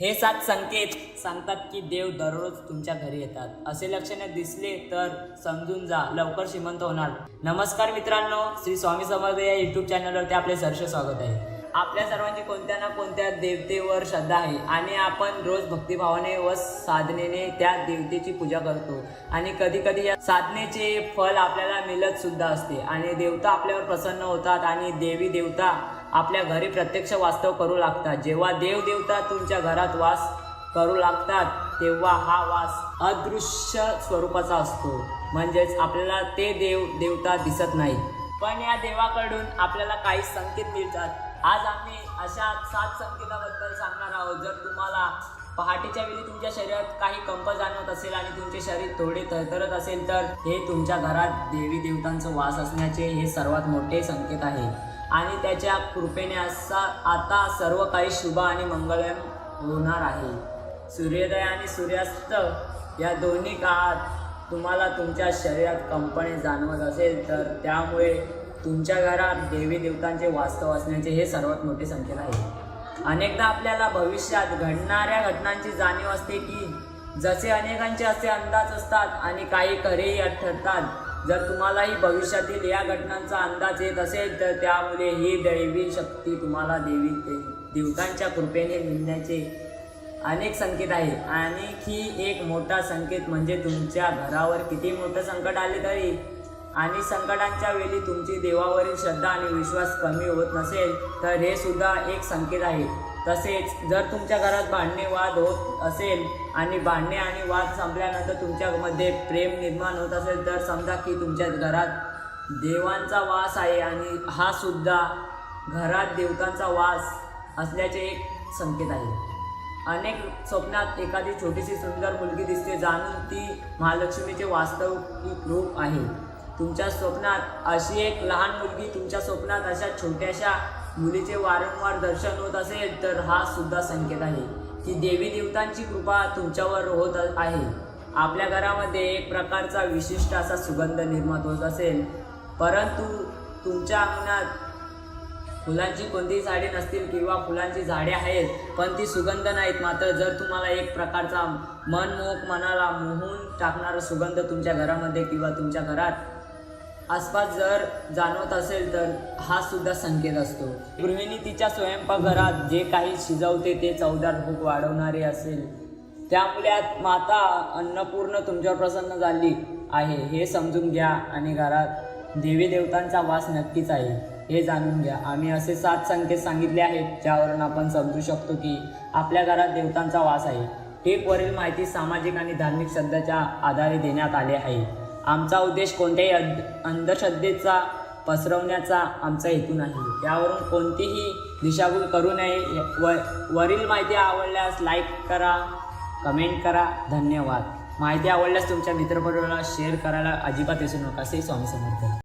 हे सात संकेत सांगतात की देव दररोज तुमच्या घरी येतात. असे लक्षणे दिसले तर समजून जा. लवकर श्रीमंत होणार. नमस्कार मित्रांनो श्री स्वामी समर्थ या युट्यूब चॅनलवरती आपले सहर्ष स्वागत आहे. आपल्या सर्वांची कोणत्या ना कोणत्या देवतेवर श्रद्धा आहे आणि आपण रोज भक्तिभावाने व साधनेने त्या देवतेची पूजा करतो. आणि कधी कधी या साधनेचे फल आपल्याला मिळत सुद्धा असते. आणि देवता आपल्यावर प्रसन्न होतात आणि देवी देवता आपल्या घरी प्रत्यक्ष वास्तव करू लागतात. जेव्हा देवदेवता तुमच्या घरात वास करू लागतात तेव्हा हा वास अदृश्य स्वरूपाचा असतो. म्हणजेच आपल्याला ते देव देवता दिसत नाही पण या देवाकडून आपल्याला काही संकेत मिळतात. आज आम्ही अशा सात संकेताबद्दल सांगणार पहाटेच्या वेळी तुमच्या शरीरात काही कंप जाणवत असेल आणि तुमचे शरीर थोडे थरथरत असेल तर हे तुमच्या घरात देवी देवतांचं वास असण्याचे हे सर्वात मोठे संकेत आहे. आणि त्याच्या कृपेने असा आता सर्व काही शुभ आणि मंगलम होणार आहे. सूर्योदय आणि सूर्यास्त या दोन्ही काळात तुम्हाला तुमच्या शरीरात कंपने जाणवत असेल तर त्यामुळे तुमच्या घरात देवी देवतांचे वास्तव असण्याचे हे सर्वात मोठे संकेत आहे. अनेकदा आपल्याला भविष्यात घडणाऱ्या घटनांची जाणीव असते की जसे अनेकांचे असे अंदाज असतात आणि काही खरेही ठरतात जर तुम्हालाही भविष्यातील या घटनांचा अंदाज येत असेल तर त्यामुळे ही दैवी शक्ती तुम्हाला देवी देवतांच्या कृपेने मिळण्याचे अनेक संकेत आहे आणखी एक मोठा संकेत म्हणजे तुमच्या घरावर किती मोठं संकट आले तरी आणि संकटांच्या वेळी तुमची देवावरील श्रद्धा आणि विश्वास कमी होत नसेल तर हे सुद्धा एक संकेत आहे. तसेच जर तुमच्या घरात भांडणे वाद होत असेल आणि भांडणे आणि वाद संपल्यानंतर तुमच्यामध्ये प्रेम निर्माण होत असेल तर समजा की तुमच्या घरात देवांचा वास आहे आणि हा सुद्धा घरात देवतांचा वास असल्याचे एक संकेत आहे. अनेक स्वप्नात एखादी छोटीशी सुंदर मुलगी दिसते जाणून ती महालक्ष्मीचे वास्तविक रूप आहे. तुमच्या स्वप्नात अशी एक लहान मुलगी तुमच्या स्वप्नात अशा छोट्याशा मुलीचे वारंवार दर्शन होत असेल तर हा सुद्धा संकेत आहे की देवी देवतांची कृपा तुमच्यावर होत आहे. आपल्या घरामध्ये एक प्रकारचा विशिष्ट असा सुगंध निर्माण होत असेल. परंतु तुमच्या अंगणात फुलांची कोणतीही झाडे नसतील किंवा फुलांची झाडे आहेत पण ती सुगंध नाहीत मात्र जर तुम्हाला एक प्रकारचा मनमोहक मनाला मोहून टाकणारा सुगंध तुमच्या घरामध्ये किंवा तुमच्या घरात आसपास जर जाणवत असेल तर हा सुद्धा संकेत असतो. गृहिणी तिच्या स्वयंपाकघरात जे काही शिजवते ते चवदार भूक वाढवणारे असेल. त्यामुळे माता अन्नपूर्ण तुमच्यावर प्रसन्न झाली आहे हे समजून घ्या आणि घरात देवी देवतांचा वास नक्कीच आहे हे जाणून घ्या. आम्ही असे सात संकेत सांगितले आहेत ज्यावरून आपण समजू शकतो की आपल्या घरात देवतांचा वास आहे. टेपवरील माहिती सामाजिक आणि धार्मिक श्रद्धेच्या आधारे देण्यात आले आहे. आमचा उद्देश कोणत्याही अंध अंधश्रद्धेचा पसरवण्याचा आमचा हेतू नाही. यावरून कोणतीही दिशाभूल करू नये. व वरील माहिती आवडल्यास लाईक करा कमेंट करा. धन्यवाद. माहिती आवडल्यास तुमच्या मित्रपरिवाराला शेअर करायला अजिबात विसरू नका. असे स्वामी समर्थ.